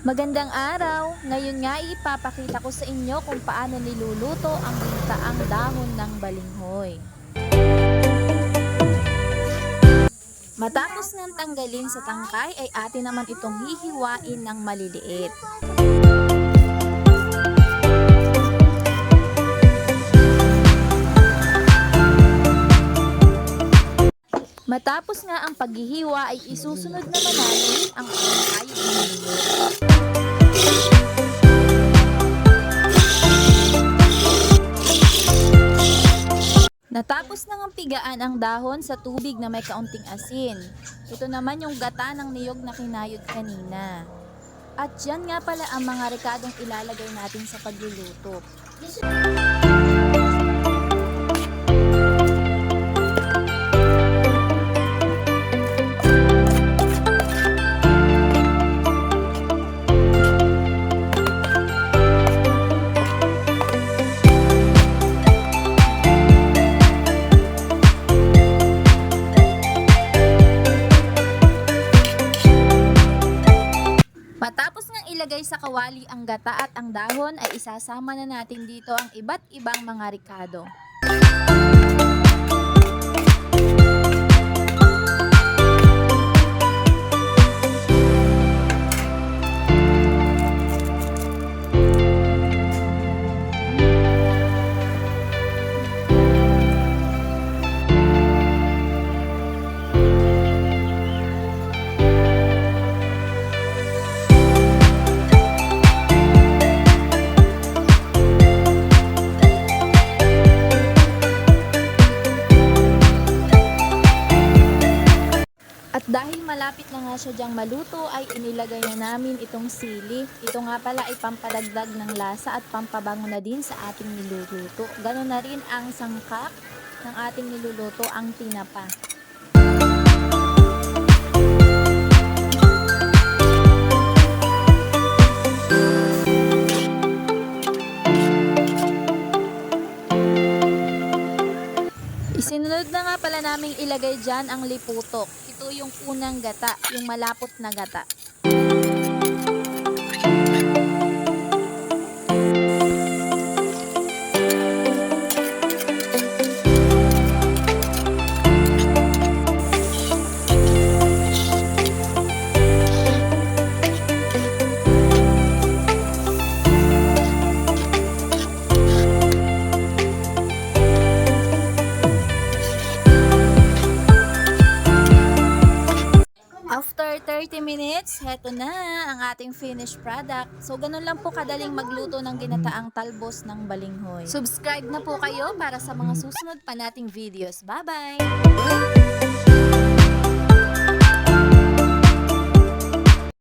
Magandang araw! Ngayon nga ipapakita ko sa inyo kung paano niluluto ang ginataang dahon ng balinghoy. Matapos ngang tanggalin sa tangkay ay atin naman itong hihiwain ng maliliit. Matapos nga ang paghihiwa ay isusunod naman natin ang pagkayod ng maliliit. Natapos nang ang pigaan ang dahon sa tubig na may kaunting asin. Ito naman yung gata ng niyog na kinayod kanina. At yan nga pala ang mga rekadong ilalagay natin sa pagluluto. Matapos ngang ilagay sa kawali ang gata at ang dahon ay isasama na natin dito ang iba't ibang mga rikado. At malapit na nga siya diyang maluto ay inilagay na namin itong sili. Ito nga pala ay pampadagdag ng lasa at pampabango na din sa ating niluluto. Ganon na rin ang sangkap ng ating niluluto, ang tinapa. Isinunod na nga pala naming ilagay dyan ang liputok. Ito yung unang gata, yung malapot na gata. After 30 minutes, heto na ang ating finished product. So, ganun lang po kadaling magluto ng ginataang talbos ng balinghoy. Subscribe na po kayo para sa mga susunod pa nating videos. Bye-bye!